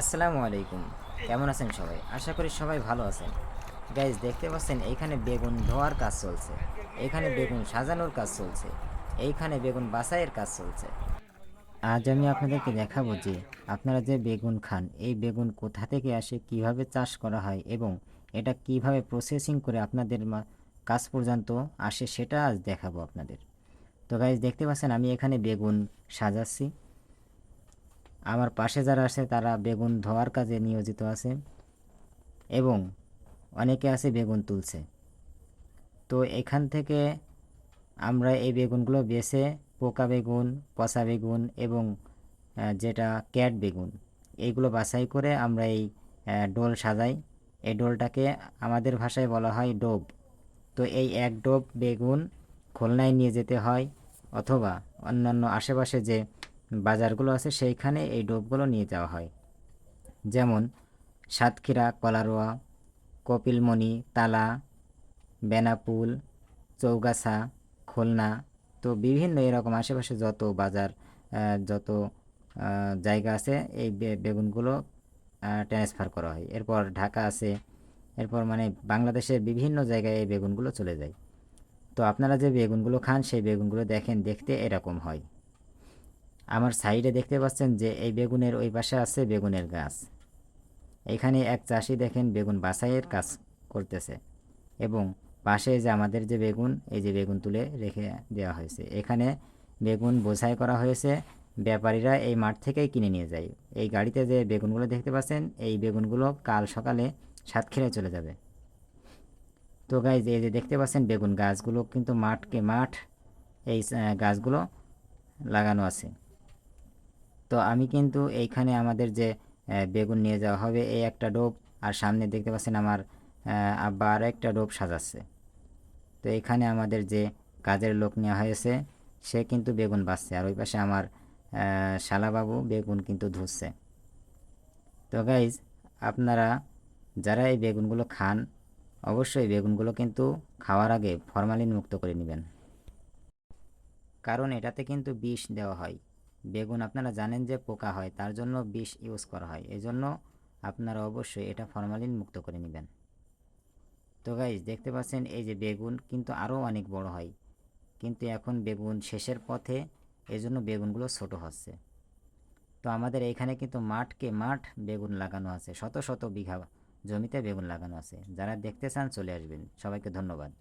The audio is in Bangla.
আসসালামু আলাইকুম। কেমন আছেন সবাই? আশা করি সবাই ভালো আছেন। গাইজ দেখতে পাচ্ছেন এইখানে বেগুন ধোয়ার কাজ চলছে। এখানে বেগুন সাজানোর কাজ চলছে। এইখানে বেগুন বাছাইয়ের কাজ চলছে। আজ আমি আপনাদেরকে দেখাবো যে আপনারা যে বেগুন খান, এই বেগুন কোথা থেকে আসে, কীভাবে চাষ করা হয় এবং এটা কীভাবে প্রসেসিং করে আপনাদের কাজ পর্যন্ত আসে, সেটা আজ দেখাবো আপনাদের। তো গাইজ দেখতে পাচ্ছেন, আমি এখানে বেগুন সাজাচ্ছি। আমার পাশে যারা আছে, তারা বেগুন ধোয়ার কাজে নিয়োজিত আছে এবং অনেকে আছে বেগুন তুলছে। তো এখান থেকে আমরা এই বেগুনগুলো বেছে পোকা বেগুন, পচা বেগুন এবং যেটা ক্যাট বেগুন এইগুলো বাছাই করে আমরা এই ডোল সাজাই। এই ডোলটাকে আমাদের ভাষায় বলা হয় ডোব। তো এই এক ডোব বেগুন খুলনায় নিয়ে যেতে হয় অথবা অন্যান্য আশেপাশে যে বাজারগুলো আছে সেইখানে এই ডোবগুলো নিয়ে যাওয়া হয়। যেমন সাতক্ষীরা, কলারোয়া, কপিলমণি, তালা, বেনাপুল, চৌগাছা, খুলনা। তো বিভিন্ন এরকম আশেপাশে যত বাজার যত জায়গা আছে এই বেগুনগুলো ট্রান্সফার করা হয়। এরপর ঢাকা আছে, এরপর মানে বাংলাদেশের বিভিন্ন জায়গায় এই বেগুনগুলো চলে যায়। তো আপনারা যে বেগুনগুলো খান, সেই বেগুনগুলো দেখেন, দেখতে এরকম হয়। আমার সাইডে দেখতে পাচ্ছেন যে এই বেগুনের ওই পাশে আছে বেগুনের গাছ। এখানে এক চাষি দেখেন বেগুন বাছাইয়ের কাজ করতেছে এবং পাশে যে আমাদের যে বেগুন, এই যে বেগুন তুলে রেখে দেওয়া হয়েছে। এখানে বেগুন বোঝাই করা হয়েছে, ব্যাপারীরা এই মাঠ থেকেই কিনে নিয়ে যায়। এই গাড়িতে যে বেগুনগুলো দেখতে পাচ্ছেন, এই বেগুনগুলো কাল সকালে সাতক্ষীরায় চলে যাবে। তো গাইজ এই যে দেখতে পাচ্ছেন বেগুন গাছগুলো কিন্তু মাঠকে মাঠ, এই গাছগুলো লাগানো আছে। তো আমি কিন্তু এইখানে আমাদের যে বেগুন নিয়ে যাওয়া হবে, এই একটা ডোব, আর সামনে দেখতে পাচ্ছেন আমার আব্বা আরও একটা ডোব সাজাচ্ছে। তো এখানে আমাদের যে কাজের লোক নেওয়া হয়েছে, সে কিন্তু বেগুন বাছছে আর ওই পাশে আমার শালাবাবু বেগুন কিন্তু ধুচ্ছে। তো গাইজ আপনারা যারা এই বেগুনগুলো খান, অবশ্যই বেগুনগুলো কিন্তু খাওয়ার আগে ফরমালিন মুক্ত করে নেবেন। কারণ এটাতে কিন্তু বিষ দেওয়া হয়। বেগুন আপনারা জানেন যে পোকা হয়, তার জন্য বিষ ইউজ করা হয়। এজন্য আপনারা অবশ্যই এটা ফরমালিন মুক্ত করে নেবেন। তো গাইজ দেখতে পাচ্ছেন এই যে বেগুন কিন্তু আরও অনেক বড় হয়। কিন্তু এখন বেগুন শেষের পথে এজন্য বেগুনগুলো ছোট হচ্ছে। তো আমাদের এইখানে কিন্তু মাঠকে মাঠ বেগুন লাগানো আছে। শত শত বিঘা জমিতে বেগুন লাগানো আছে। যারা দেখতে চান চলে আসবেন। সবাইকে ধন্যবাদ।